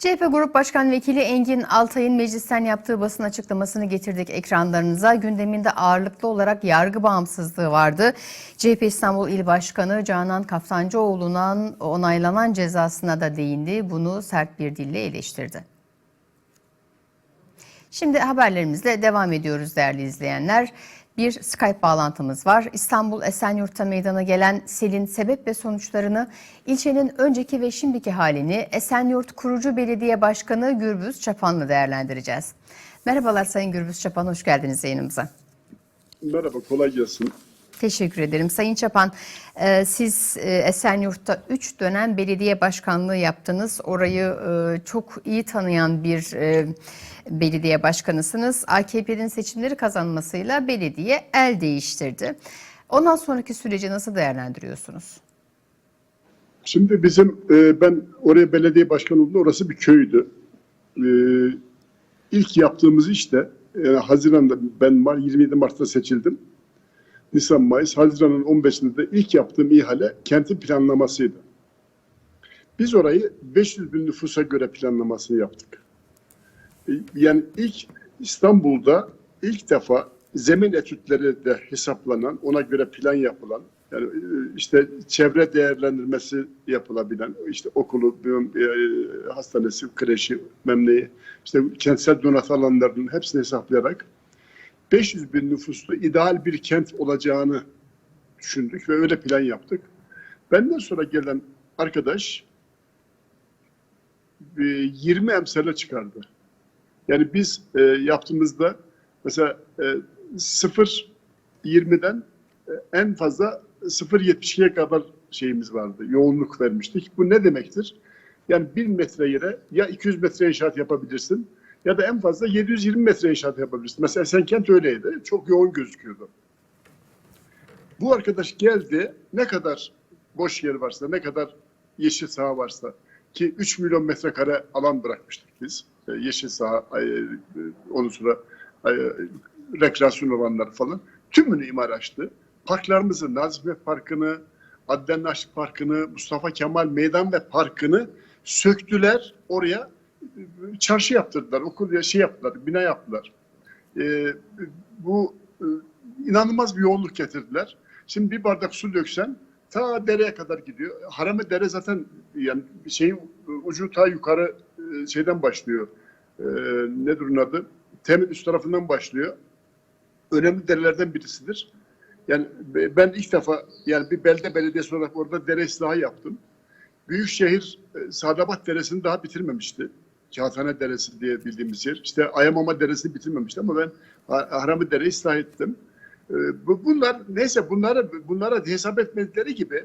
CHP Grup Başkan Vekili Engin Altay'ın meclisten yaptığı basın açıklamasını getirdik ekranlarınıza. Gündeminde ağırlıklı olarak yargı bağımsızlığı vardı. CHP İstanbul İl Başkanı Canan Kaftancıoğlu'nun onaylanan cezasına da değindi. Bunu sert bir dille eleştirdi. Şimdi haberlerimizle devam ediyoruz değerli izleyenler. Bir Skype bağlantımız var. İstanbul Esenyurt'ta meydana gelen selin sebep ve sonuçlarını, ilçenin önceki ve şimdiki halini Esenyurt Kurucu Belediye Başkanı Gürbüz Çapan'la değerlendireceğiz. Merhabalar Sayın Gürbüz Çapan, hoş geldiniz yayınımıza. Merhaba, kolay gelsin. Teşekkür ederim. Sayın Çapan, e, siz e, Esenyurt'ta 3 dönem belediye başkanlığı yaptınız. Orayı e, çok iyi tanıyan bir belediye başkanısınız. AKP'nin seçimleri kazanmasıyla belediye el değiştirdi. Ondan sonraki süreci nasıl değerlendiriyorsunuz? Şimdi bizim, ben oraya belediye başkanı oldum, orası bir köydü. İlk yaptığımız işte, e, Haziran'da, ben Mar- 27 Mart'ta seçildim. Nisan, Mayıs, Haziran'ın 15'inde de ilk yaptığım ihale kentin planlamasıydı. Biz orayı 500 bin nüfusa göre planlamasını yaptık. E, Yani ilk İstanbul'da ilk defa zemin etütleri de hesaplanan, ona göre plan yapılan, yani e, işte çevre değerlendirmesi yapılabilen, işte okulu, e, hastanesi, kreşi, memleği, işte kentsel donat alanlarının hepsini hesaplayarak 500 bin nüfuslu ideal bir kent olacağını düşündük ve öyle plan yaptık. Benden sonra gelen arkadaş e, 20 emsale çıkardı. Yani biz e, yaptığımızda mesela e, 0.20'den e, en fazla 0.72'ye kadar şeyimiz vardı. Yoğunluk vermiştik. Bu ne demektir? Yani 1000 metre yere ya 200 metre inşaat yapabilirsin ya da en fazla 720 metre inşaat yapabilirsin. Mesela Senkent öyleydi. Çok yoğun gözüküyordu. Bu arkadaş geldi. Ne kadar boş yer varsa, ne kadar yeşil saha varsa ki 3 milyon metrekare alan bırakmıştık biz. E, yeşil saha, e, onun sonra e, rekreasyon alanları falan. Tümünü imar açtı. Parklarımızı, Nazife Parkı'nı, Adnan Naşit Parkı'nı, Mustafa Kemal Meydan ve Parkı'nı söktüler. Oraya çarşı yaptırdılar, okul ya şey yaptılar, bina yaptılar. E, bu e, inanılmaz bir yoğunluk getirdiler. Şimdi bir bardak su döksen ta dereye kadar gidiyor. Harami dere zaten yani şeyin ucu ta yukarı e, şeyden başlıyor. E, nedir onun adı? Temin üst tarafından başlıyor. Önemli derelerden birisidir. Yani be- ben ilk defa yani bir belde belediyesi olarak orada dere ıslahı yaptım. Büyükşehir e, Sadabat Deresi'ni daha bitirmemişti. Kağıthane Deresi diye bildiğimiz yer. İşte Ayamama Deresi'ni bitirmemişti ama ben Ha- Harami Dere'yi ıslah ettim. Ee, bu- Bunlar neyse bunları bunlara hesap etmedikleri gibi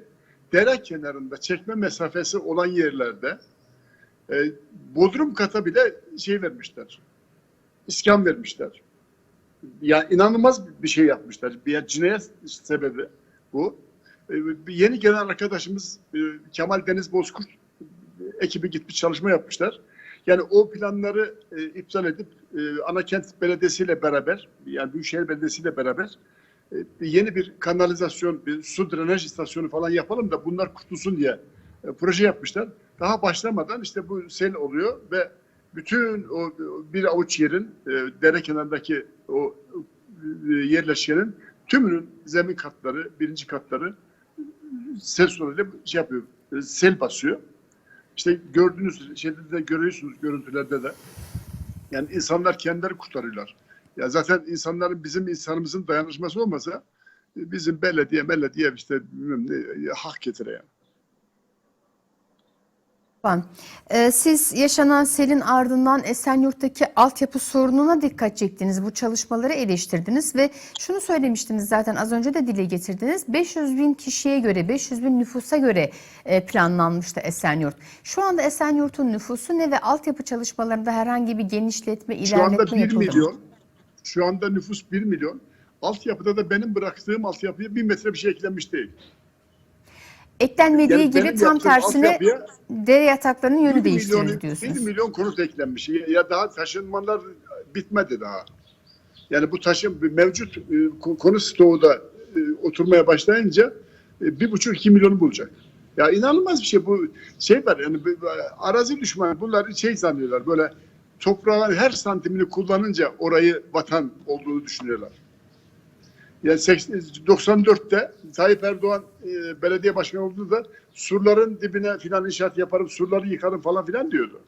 dere kenarında çekme mesafesi olan yerlerde e, bodrum kata bile şey vermişler. İskan vermişler. Ya inanılmaz bir şey yapmışlar. Bir cinayet sebebi bu. E, yeni gelen arkadaşımız e, Kemal Deniz Bozkurt ekibi gitmiş çalışma yapmışlar. Yani o planları e, iptal edip e, Anakent Belediyesi ile beraber yani Büyükşehir Belediyesi ile beraber e, yeni bir kanalizasyon, bir su drenaj istasyonu falan yapalım da bunlar kurtulsun diye e, proje yapmışlar. Daha başlamadan işte bu sel oluyor ve bütün o bir avuç yerin e, dere kenarındaki o e, yerleşkenin tümünün zemin katları, birinci katları sel soruyla şey yapıyor, e, sel basıyor. İşte gördüğünüz şeyde de görüyorsunuz görüntülerde de. Yani insanlar kendileri kurtarıyorlar. Ya zaten insanların bizim insanımızın dayanışması olmasa e, bizim belediye belediye işte bilmem ne, e, hak getire yani. Çapan, e, siz yaşanan selin ardından Esenyurt'taki altyapı sorununa dikkat çektiniz. Bu çalışmaları eleştirdiniz ve şunu söylemiştiniz zaten az önce de dile getirdiniz. 500 bin kişiye göre, 500 bin nüfusa göre e, planlanmıştı Esenyurt. Şu anda Esenyurt'un nüfusu ne ve altyapı çalışmalarında herhangi bir genişletme, Şu anda ilerletme 1 yapıldı mı? milyon. Şu anda nüfus 1 milyon. Altyapıda da benim bıraktığım altyapıya bir metre bir şey eklenmiş değil. Eklenmediği Yani gibi tam tersine dere yataklarının yönü 1 milyon, değiştirildi 1 diyorsunuz. milyon konut eklenmiş. Ya- daha taşınmalar bitmedi daha. Yani bu taşın mevcut e, ko- konut stoğu da e, oturmaya başlayınca e, bir buçuk iki milyonu bulacak. Ya inanılmaz bir şey bu şey var yani arazi düşmanı bunlar şey sanıyorlar böyle toprağın her santimini kullanınca orayı vatan olduğunu düşünüyorlar. Yani 80 94'te Tayyip Erdoğan e, belediye başkanı olduğunda surların dibine filan inşaat yaparım, surları yıkarım falan filan diyordu.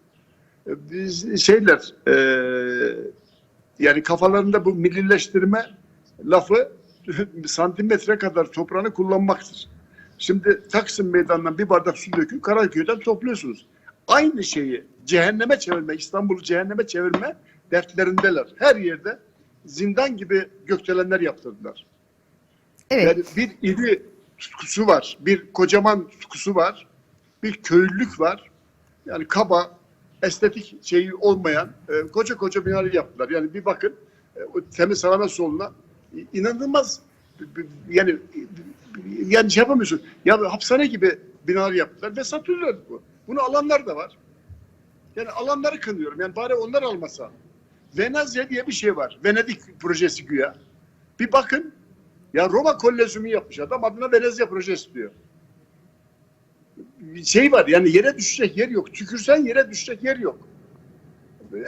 E, Biz şeyler e, yani kafalarında bu millileştirme lafı santimetre kadar toprağını kullanmaktır. Şimdi Taksim Meydanı'ndan bir bardak su dökün Karaköy'den topluyorsunuz. Aynı şeyi cehenneme çevirme, İstanbul'u cehenneme çevirme dertlerindeler. Her yerde zindan gibi gökdelenler yaptırdılar. Evet. Yani bir iri tutkusu var, bir kocaman tutkusu var, bir köylülük var. Yani kaba, estetik şeyi olmayan e, koca koca binalar yaptılar. Yani bir bakın e, temiz havana soluna inanılmaz yani yani şey yapamıyorsun. Ya hapishane gibi binalar yaptılar ve satıyorlar bu. Bunu alanlar da var. Yani alanları kınıyorum. Yani bari onlar almasa. Venezia diye bir şey var. Venedik projesi güya. Bir bakın ya Roma Kolezyumu yapmış adam adına Venezia projesi diyor. Şey var yani yere düşecek yer yok. Tükürsen yere düşecek yer yok.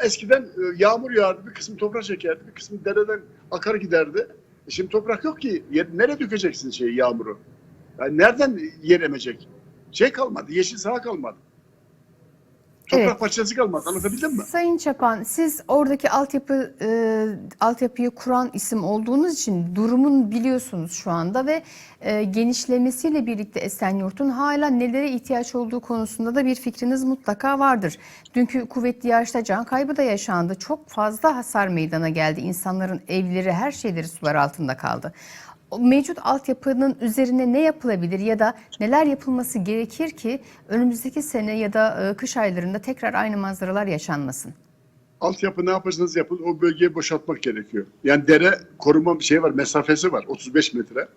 Eskiden e, yağmur yağardı bir kısmı toprak çekerdi bir kısmı dereden akar giderdi. E Şimdi toprak yok ki. Nereye dökeceksin şeyi yağmuru? Yani nereden yer emecek? Şey kalmadı, yeşil saha kalmadı. Toprak Evet. parçası kalmadı. Anlatabildim mi? Sayın Çapan, siz oradaki altyapı e, altyapıyı kuran isim olduğunuz için durumun biliyorsunuz şu anda ve e, genişlemesiyle birlikte Esenyurt'un hala nelere ihtiyaç olduğu konusunda da bir fikriniz mutlaka vardır. Dünkü kuvvetli yağışta can kaybı da yaşandı. Çok fazla hasar meydana geldi. İnsanların evleri, her şeyleri sular altında kaldı. Mevcut altyapının üzerine ne yapılabilir ya da neler yapılması gerekir ki önümüzdeki sene ya da e, kış aylarında tekrar aynı manzaralar yaşanmasın? altyapı ne yaparsanız yapın o bölgeyi boşaltmak gerekiyor. Yani dere koruma bir şey var, mesafesi var 35 metre.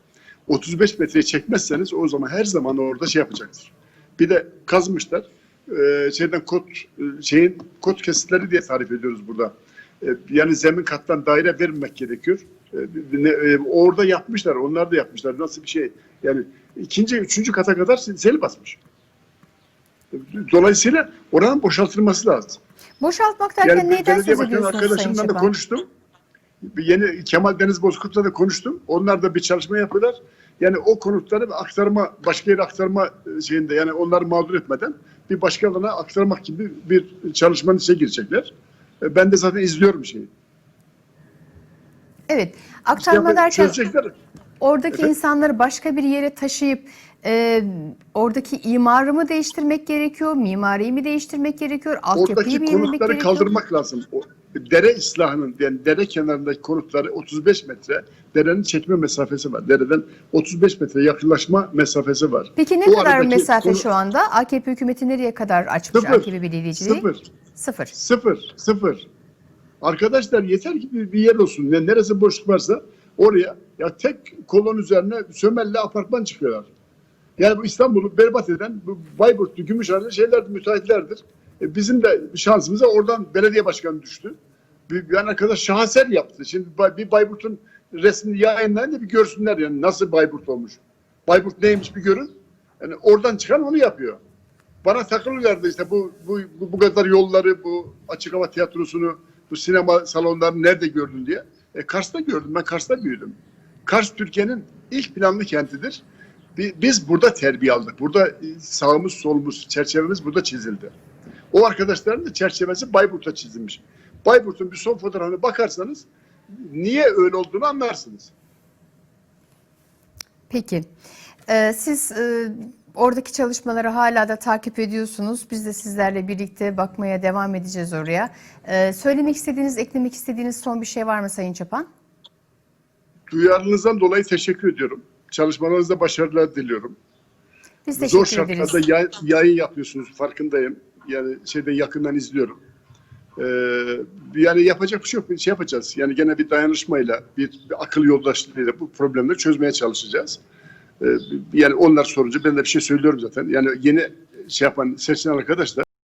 35 metreye çekmezseniz o zaman her zaman orada şey yapacaktır. Bir de kazmışlar. Ee, şeyden kot e, şeyin kot kesitleri diye tarif ediyoruz burada. Ee, yani zemin kattan daire vermemek gerekiyor. Ee, e, orada yapmışlar, onlar da yapmışlar. Nasıl bir şey? Yani ikinci, üçüncü kata kadar sel basmış. Dolayısıyla oranın boşaltılması lazım. Boşaltmak derken Yani neyden söz ediyorsunuz Sayın arkadaşımla da Çapan? konuştum. Yeni Kemal Deniz Bozkurt'la da konuştum. Onlar da bir çalışma yapıyorlar. Yani o konutları aktarma, başka yere aktarma e, şeyinde yani onları mağdur etmeden bir başka alana aktarmak gibi bir çalışmanın içine girecekler. E, Ben de zaten izliyorum şeyi. Evet, aktarma İşte derken çözecekler. oradaki Efendim? insanları başka bir yere taşıyıp e, oradaki imarı mı değiştirmek gerekiyor, mimariyi mi değiştirmek gerekiyor, altyapıyı Oradaki mı yenilemek konutları gerekiyor? kaldırmak lazım. O, dere islahının yani dere kenarındaki konutları 35 metre derenin çekme mesafesi var. Dereden 35 metre yakınlaşma mesafesi var. Peki ne O kadar mesafe konu- şu anda? AKP hükümeti nereye kadar açmış Sıfır. AKP belediyeciliği? Sıfır. Sıfır. Sıfır, sıfır. Arkadaşlar yeter ki bir, bir yer olsun. Ne, neresi boşluk varsa oraya ya tek kolon üzerine sömelle apartman çıkıyorlar. Yani bu İstanbul'u berbat eden bu Bayburtlu, Gümüşhane şeyler müteahhitlerdir. E, bizim de şansımıza oradan belediye başkanı düştü. Bir, bir arkadaş şaheser yaptı. Şimdi bir Bayburt'un resmini yayınlayın da bir görsünler yani nasıl Bayburt olmuş. Bayburt neymiş bir görün. Yani oradan çıkan onu yapıyor bana takılıyorlardı işte bu, bu, bu kadar yolları, bu açık hava tiyatrosunu, bu sinema salonlarını nerede gördün diye. E, Kars'ta gördüm. Ben Kars'ta büyüdüm. Kars Türkiye'nin ilk planlı kentidir. Bi- Biz burada terbiye aldık. Burada e, sağımız, solumuz, çerçevemiz burada çizildi. O arkadaşların da çerçevesi Bayburt'ta çizilmiş. Bayburt'un bir son fotoğrafına bakarsanız niye öyle olduğunu anlarsınız. Peki. Ee, siz e, oradaki çalışmaları hala da takip ediyorsunuz. Biz de sizlerle birlikte bakmaya devam edeceğiz oraya. Ee, söylemek istediğiniz, eklemek istediğiniz son bir şey var mı Sayın Çapan? Duyarlılığınızdan dolayı teşekkür ediyorum. Çalışmalarınızda başarılar diliyorum. Biz Zor teşekkür ederiz. şartlarda yay- yayın yapıyorsunuz farkındayım. Yani şeyde yakından izliyorum. Ee, yani yapacak bir şey yok. Şey yapacağız. Yani gene bir dayanışmayla, bir, bir akıl yoldaşlığıyla bu problemleri çözmeye çalışacağız. Ee, yani onlar sorunca ben de bir şey söylüyorum zaten. Yani yeni şey yapan seçilen arkadaşlar